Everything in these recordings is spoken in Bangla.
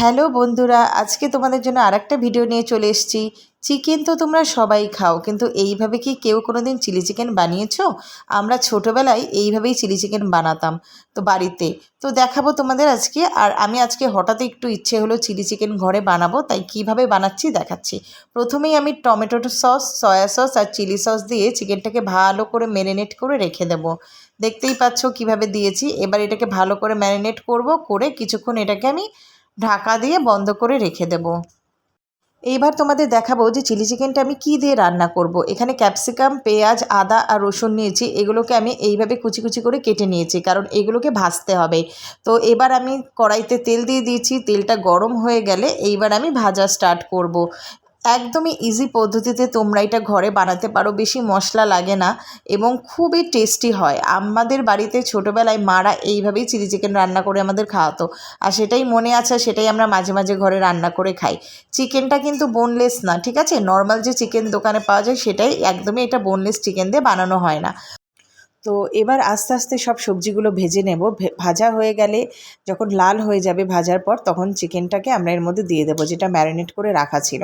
হ্যালো বন্ধুরা, আজকে তোমাদের জন্য আরেকটা ভিডিও নিয়ে চলে এসেছি। চিকেন তো তোমরা সবাই খাও, কিন্তু এইভাবে কি কেউ কোনো দিন চিলি চিকেন বানিয়েছো? আমরা ছোটোবেলায় এইভাবেই চিলি চিকেন বানাতাম তো বাড়িতে। তো দেখাবো তোমাদের আজকে, আর আমি আজকে হঠাৎ একটু ইচ্ছে হলো চিলি চিকেন ঘরে বানাবো, তাই কীভাবে বানাচ্ছি দেখাচ্ছি। প্রথমেই আমি টমেটো সস, সয়া সস আর চিলি সস দিয়ে চিকেনটাকে ভালো করে ম্যারিনেট করে রেখে দেবো। দেখতেই পাচ্ছ কীভাবে দিয়েছি। এবার এটাকে ভালো করে ম্যারিনেট করব, করে কিছুক্ষণ এটাকে আমি ঢাকা দিয়ে বন্ধ করে রেখে দেব এইবার তোমাদের দেখাবো যে চিলি চিকেনটা আমি কি দিয়ে রান্না করব। এখানে ক্যাপসিকাম, পেঁয়াজ, আদা আর রসুন নিয়েছি এগুলোকে আমি এইভাবে কুচি কুচি করে কেটে নিয়েছি, কারণ এগুলোকে ভাজতে হবে তো এবার আমি কড়াইতে তেল দিয়ে দিয়েছি তেলটা গরম হয়ে গেলে এইবার আমি ভাজা স্টার্ট করব। একদমই ইজি পদ্ধতিতে তোমরা এটা ঘরে বানাতে পারো, বেশি মশলা লাগে না এবং খুবই টেস্টি হয়। আমাদের বাড়িতে ছোটোবেলায় মারা এইভাবেই চিলি চিকেন রান্না করে আমাদের খাওয়াতো। আর সেটাই মনে আছে, সেটাই আমরা মাঝে মাঝে ঘরে রান্না করে খাই। চিকেনটা কিন্তু বোনলেস না, ঠিক আছে? নর্মাল যে চিকেন দোকানে পাওয়া যায়, সেটাই একদমই এটা বোনলেস চিকেন দিয়ে বানানো হয় না। তো এবার আস্তে আস্তে সব সবজিগুলো ভেজে নেব। ভাজা হয়ে গেলে যখন লাল হয়ে যাবে ভাজার পর তখন চিকেনটাকে আমরা এর মধ্যে দিয়ে দেবো, যেটা ম্যারিনেট করে রাখা ছিল।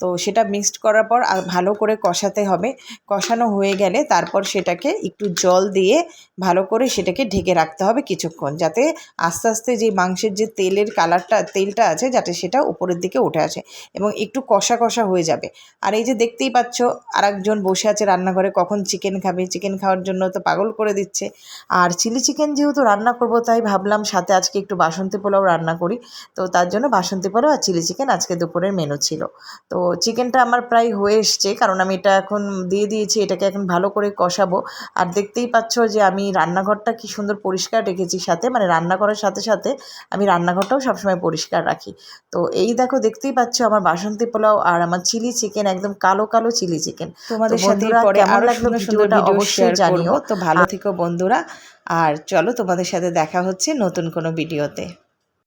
তো সেটা মিক্সড করার পর ভালো করে কষাতে হবে। কষানো হয়ে গেলে তারপর সেটাকে একটু জল দিয়ে ভালো করে সেটাকে ঢেকে রাখতে হবে কিছুক্ষণ, যাতে আস্তে আস্তে যে মাংসের যে তেলের কালারটা, তেলটা আছে যাতে সেটা উপরের দিকে উঠে আসে এবং একটু কষা কষা হয়ে যাবে। আর এই যে দেখতেই পাচ্ছ, আরেকজন বসে আছে রান্নাঘরে, কখন চিকেন খাবে? চিকেন খাওয়ার জন্য তো পাগল করে দিচ্ছে। আর চিলি চিকেন যেহেতু রান্না করব তাই ভাবলাম সাথে আজকে একটু বাসন্তী পোলাও রান্না করি। তো তার জন্য বাসন্তী পোলাও আর চিলি চিকেন আজকে দুপুরের মেনু ছিল। তো চিকেনটা আমার প্রায় হয়ে এসছে কারণ আমি এটা এখন দিয়ে দিয়েছি এটাকে এখন ভালো করে কষাবো। আর দেখতেই পাচ্ছ যে আমি রান্নাঘরটা কি সুন্দর পরিষ্কার রেখেছি সাথে মানে রান্না করার সাথে সাথে আমি রান্নাঘরটাও সবসময় পরিষ্কার রাখি। তো এই দেখো দেখতেই পাচ্ছ আমার বাসন্তী পোলাও আর আমার চিলি চিকেন একদম কালো কালো চিলি চিকেন। তোমাদের সাথে পরে কেমন লাগল ভিডিওটা অবশ্যই জানিও। তো ভালো থেকো বন্ধুরা। আর চলো তোমাদের সাথে দেখা হচ্ছে নতুন কোনো ভিডিওতে।